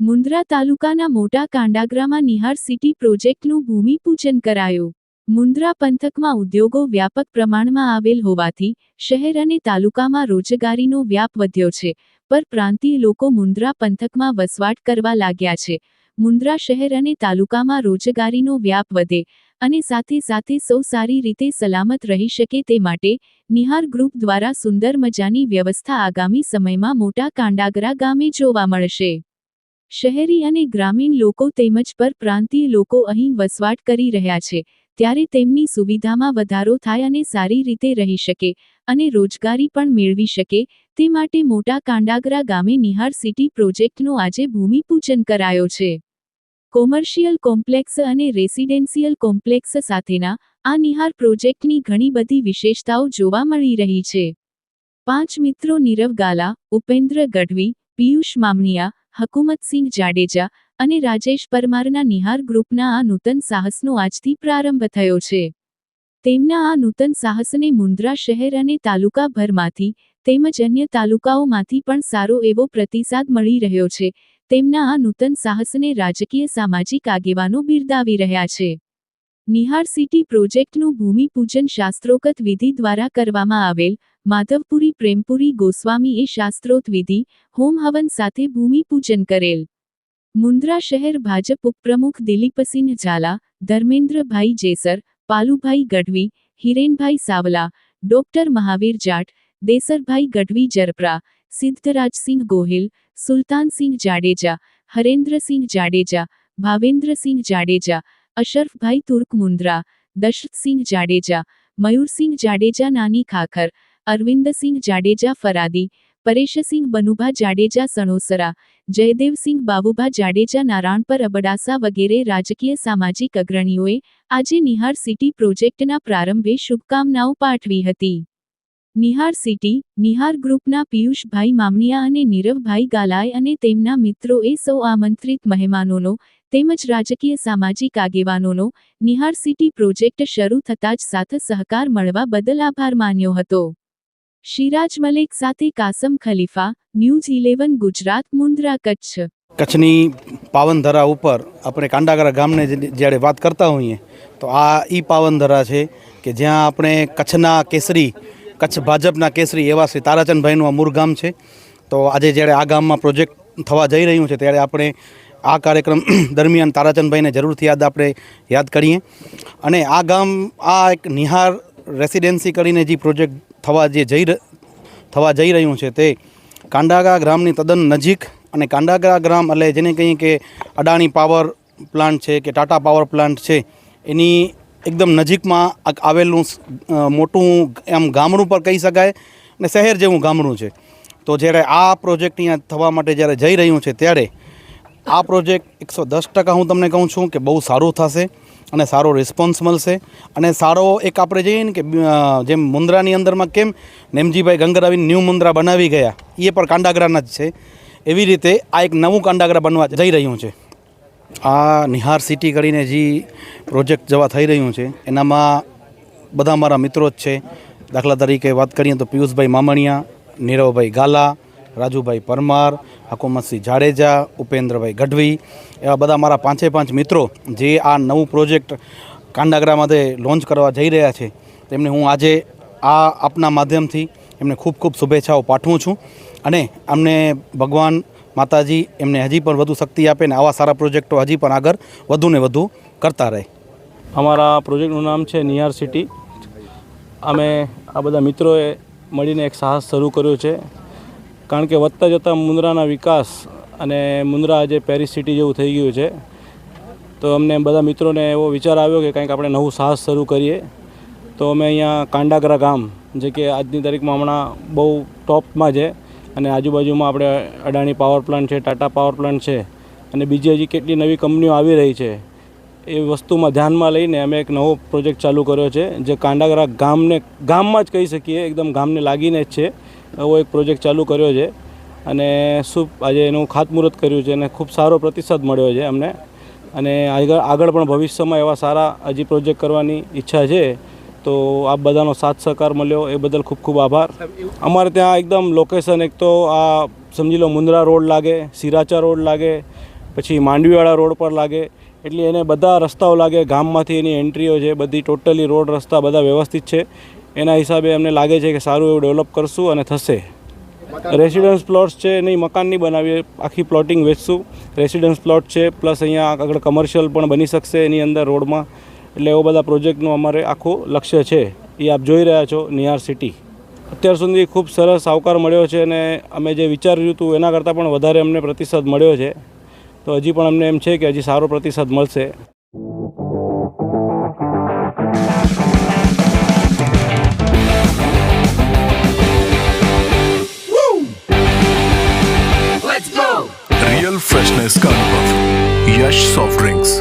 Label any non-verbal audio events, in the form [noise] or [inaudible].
મુન્દ્રા તાલુકાના મોટા કાંડાગરામાં નિહાર સિટી પ્રોજેક્ટનું ભૂમિપૂજન કરાયું. મુન્દ્રા પંથકમાં ઉદ્યોગો વ્યાપક પ્રમાણમાં આવેલ હોવાથી શહેર અને તાલુકામાં રોજગારીનો વ્યાપ વધ્યો છે, પર પ્રાંતીય લોકો મુન્દ્રા પંથકમાં વસવાટ કરવા લાગ્યા છે. મુન્દ્રા શહેર અને તાલુકામાં રોજગારીનો વ્યાપ વધે અને સાથે સાથે સૌ સારી રીતે સલામત રહી શકે તે માટે નિહાર ગ્રુપ દ્વારા સુંદર મજાની વ્યવસ્થા આગામી સમયમાં મોટા કાંડાગરા ગામે જોવા મળશે. શહેરી અને ગ્રામીણ લોકો તેમજ પર પ્રાંતીય લોકો અહીં વસવાટ કરી રહ્યા છે, ત્યારે તેમની સુવિધામાં વધારો થાય અને સારી રીતે રહી શકે અને રોજગારી પણ મેળવી શકે તે માટે મોટા કાંડાગરા ગામે નિહાર સિટી પ્રોજેક્ટનું આજે ભૂમિપૂજન કરાયો છે. કોમર્શિયલ કોમ્પ્લેક્સ અને રેસિડેન્શિયલ કોમ્પ્લેક્સ સાથેના આ નિહાર પ્રોજેક્ટની ઘણી બધી વિશેષતાઓ જોવા મળી રહી છે. પાંચ મિત્રો નીરવ ગાલા, ઉપેન્દ્ર ગઢવી, પિયુષ મામણિયા, હકુમતસિંહ જાડેજા અને રાજેશ પરમારના નિહાર ગ્રુપના આ નૂતન સાહસનો આજથી પ્રારંભ થયો છે. તેમના આ નૂતન સાહસને મુન્દ્રા શહેર અને તાલુકાભરમાંથી તેમજ અન્ય તાલુકાઓમાંથી પણ સારો એવો પ્રતિસાદ મળી રહ્યો છે તેમના આ નૂતન સાહસને રાજકીય સામાજિક આગેવાનો બિરદાવી રહ્યા છે. નિહાર સિટી પ્રોજેક્ટનું ભૂમિપૂજન શાસ્ત્રોગત વિધિ દ્વારા કરવામાં આવેલ, માધવપુરી પ્રેમપુરી ગોસ્વામીએ શાસ્ત્રોત વિધિ, હોમ હવન સાથે ભૂમિપૂજન કરેલ. મુન્દ્રા શહેર ભાજપ ઉપપ્રમુખ દિલીપસિંહ ઝાલા, ધર્મેન્દ્રભાઈ જેસર, પાલુભાઈ ગઢવી, હિરેનભાઈ સાવલા, ડોક્ટર મહાવીર જાટ, દેસરભાઈ ગઢવી જરપરા સિદ્ધરાજસિંહ ગોહિલ સુલતાનસિંહ જાડેજા હરેન્દ્રસિંહ જાડેજા ભાવેન્દ્રસિંહ જાડેજા અશરફભાઈ તુર્ક મુન્દ્રા દશરથસિંહ જાડેજા મયુરસિંહ જાડેજા નાની ખાખર અરવિંદસિંહ જાડેજા ફરાદી પરેશસિંહ બનુભા જાડેજા સણોસરા જયદેવસિંહ બાબુભા જાડેજા નારાયણપર અબડાસા વગેરે રાજકીય સામાજિક અગ્રણીઓએ આજે નિહાર સિટી પ્રોજેક્ટના પ્રારંભે શુભકામનાઓ પાઠવી હતી નિહાર સિટી, નિહાર ગ્રુપના પિયુષભાઈ મામણિયા અને નીરવભાઈ ગાલાય અને તેમના મિત્રોએ સૌ આમંત્રિત મહેમાનોનો, તેમજ રાજકીય સામાજિક આગેવાનોનો, નિહાર સિટી પ્રોજેક્ટ શરૂ થતાં જ સાથે સહકાર મળવા બદલ આભાર માન્યો હતો. શિરાજ મલેક સાથે કાસમ ખલીફા, ન્યૂઝ ઇલેવન ગુજરાત, મુન્દ્રા કચ્છ. કચ્છની પાવનધરા ઉપર આપણે કાંડાગરા ગામને જ્યારે વાત કરતા હોઈએ, તો આ ઈ પાવનધરા છે કે જ્યાં આપણે કચ્છના કેસરી કચ્છ ભાજપના કેસરી એવા શ્રી તારાચંદભાઈનું આ મૂળ ગામ છે. તો આજે જ્યારે આ ગામમાં પ્રોજેક્ટ થવા જઈ રહ્યું છે, ત્યારે આપણે આ કાર્યક્રમ [clears throat] દરમિયાન તારાચંદભાઈને જરૂરથી યાદ આપણે યાદ કરીએ. અને આ ગામ આ એક નિહાર રેસિડેન્સી કરીને જે પ્રોજેક્ટ થવા જે જઈ થવા જઈ રહ્યું છે તે કાંડાગા ગ્રામની તદ્દન નજીક અને કાંડાગા ગ્રામ એટલે જેને કહીએ કે અડાણી પાવર પ્લાન્ટ છે કે ટાટા પાવર પ્લાન્ટ છે, એની એકદમ નજીકમાં આવેલું મોટું એમ ગામડું પણ કહી શકાય અને શહેર જેવું ગામડું છે. તો જ્યારે આ પ્રોજેક્ટ અહીંયા થવા માટે જ્યારે જઈ રહ્યું છે ત્યારે આ પ્રોજેક્ટ એકસો દસ ટકા હું તમને કહું છું કે બહુ સારું થશે અને સારો રિસ્પોન્સ મળશે. અને સારો એક આપણે જઈએ ને કે જેમ મુન્દ્રાની અંદરમાં કેમ નેમજીભાઈ ગંગરાવીને ન્યૂ મુન્દ્રા બનાવી ગયા, એ પણ કાંડાગરાના જ છે. એવી રીતે આ એક નવું કાંડાગરા બનવા જઈ રહ્યું છે. આ નિહાર સિટી કરીને જે પ્રોજેક્ટ જવા થઈ રહ્યું છે, એનામાં બધા મારા મિત્રો જ છે. દાખલા તરીકે વાત કરીએ તો પિયુષભાઈ મામણિયા, નીરવભાઈ ગાલા, રાજુભાઈ પરમાર, હકુમતસિંહ જાડેજા, ઉપેન્દ્રભાઈ ગઢવી, એવા બધા મારા પાંચે પાંચ મિત્રો જે આ નવું પ્રોજેક્ટ કાંડાગરામાં લોન્ચ કરવા જઈ રહ્યા છે. તેમને હું આજે આ આપના માધ્યમથી એમને ખૂબ ખૂબ શુભેચ્છાઓ પાઠવું છું. અને અમને ભગવાન માતાજી એમને હજી પણ વધુ શક્તિ આપે ને આવા સારા પ્રોજેક્ટો હજી પણ આગળ વધુ ને વધુ કરતા રહે. અમારા પ્રોજેક્ટનું નામ છે નિયાર સિટી. અમે આ બધા મિત્રોએ મળીને એક સાહસ શરૂ કર્યો છે. કારણ કે વધતા જતા મુન્દ્રાના વિકાસ અને મુન્દ્રા આજે પેરિસ સિટી જેવું થઈ ગયું છે, તો અમને બધા મિત્રોને એવો વિચાર આવ્યો કે કંઈક આપણે નવું સાહસ શરૂ કરીએ. તો અમે અહીંયા કાંડાગરા ગામ, જે કે આજની તારીખમાં હમણાં બહુ ટોપમાં છે અને આજુબાજુમાં આપણે અડાણી પાવર પ્લાન્ટ છે, ટાટા પાવર પ્લાન્ટ છે અને બીજી હજી કેટલી નવી કંપનીઓ આવી રહી છે, એ વસ્તુમાં ધ્યાનમાં લઈને અમે એક નવો પ્રોજેક્ટ ચાલુ કર્યો છે, જે કાંડાગરા ગામને, ગામમાં જ કહી શકીએ, એકદમ ગામને લાગીને જ છે, એવો એક પ્રોજેક્ટ ચાલુ કર્યો છે અને શું આજે એનું ખાતમુહૂર્ત કર્યું છે અને ખૂબ સારો પ્રતિસાદ મળ્યો છે અમને અને આગળ આગળ પણ ભવિષ્યમાં એવા સારા હજી પ્રોજેક્ટ કરવાની ઈચ્છા છે. તો આપ બધાનો સાથ સહકાર મળ્યો. એ બદલ ખૂબ ખૂબ આભાર. અમારે ત્યાં એકદમ લોકેશન એક તો આ સમજી લો મુંદ્રા રોડ લાગે, સિરાચા રોડ લાગે, પછી માંડવીવાળા રોડ પર લાગે. એટલે એને બધા રસ્તાઓ લાગે. ગામમાંથી એની એન્ટ્રીઓ છે, બધી ટોટલી રોડ રસ્તા બધા વ્યવસ્થિત છે. એના હિસાબે અમને લાગે છે કે સારું એવું ડેવલપ કરશું અને થશે. રેસિડન્સ પ્લોટ્સ છે, નહીં, મકાન નહીં બનાવીએ. આખી પ્લોટિંગ વેચશું. રેસિડન્સ પ્લોટ છે પ્લસ અહીંયા આગળ કમર્શિયલ પણ બની શકશે એની અંદર રોડમાં. એટલે એવો બધા પ્રોજેક્ટનું અમારે આખું લક્ષ્ય છે એ આપ જોઈ રહ્યા છો નિહાર સિટી અત્યાર સુધી ખૂબ સરસ આવકાર મળ્યો છે અને અમે જે વિચાર્યું હતું એના કરતાં પણ વધારે અમને પ્રતિસાદ મળ્યો છે તો હજી પણ અમને એમ છે કે હજી સારો પ્રતિસાદ મળશે रियल फ्रेशनेस का अनुभव यश सॉफ्ट ड्रिंक्स